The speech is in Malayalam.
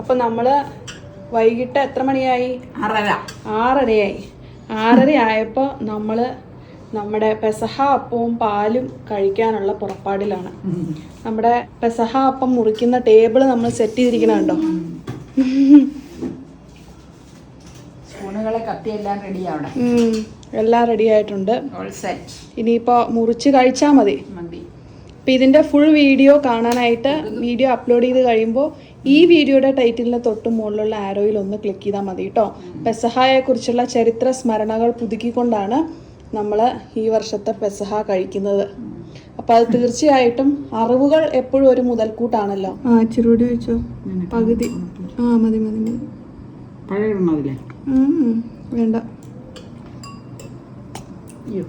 അപ്പൊ നമ്മൾ വൈകിട്ട് എത്ര മണിയായി? ആറര. ആറരയായി. ആറര ആയപ്പോൾ നമ്മൾ നമ്മുടെ പെസഹ അപ്പവും പാലും കഴിക്കാനുള്ള പുറപ്പാടിലാണ്. നമ്മുടെ പെസഹ അപ്പം മുറിക്കുന്ന ടേബിൾ നമ്മൾ സെറ്റ് ചെയ്തിരിക്കണുണ്ടോ എല്ലാം റെഡി ആയിട്ടുണ്ട്. ഇനിയിപ്പോ മുറിച്ച് കഴിച്ചാൽ മതി. ഇതിന്റെ ഫുൾ വീഡിയോ കാണാനായിട്ട് വീഡിയോ അപ്ലോഡ് ചെയ്ത് കഴിയുമ്പോൾ ഈ വീഡിയോയുടെ ടൈറ്റിലിന് തൊട്ട് മുകളിലുള്ള ആരോയിൽ ഒന്ന് ക്ലിക്ക് ചെയ്താൽ മതി കേട്ടോ പെസഹായെക്കുറിച്ചുള്ള ചരിത്ര സ്മരണകൾ പുതുക്കിക്കൊണ്ടാണ് നമ്മൾ ഈ വർഷത്തെ പെസഹ കഴിക്കുന്നത്. അപ്പൊ അത് തീർച്ചയായിട്ടും അറിവുകൾ എപ്പോഴും ഒരു മുതൽക്കൂട്ടാണല്ലോ. ആ കൂടി വെച്ചോ. പകുതി. ആ മതി മതി മതി. വേണ്ട. അയ്യോ.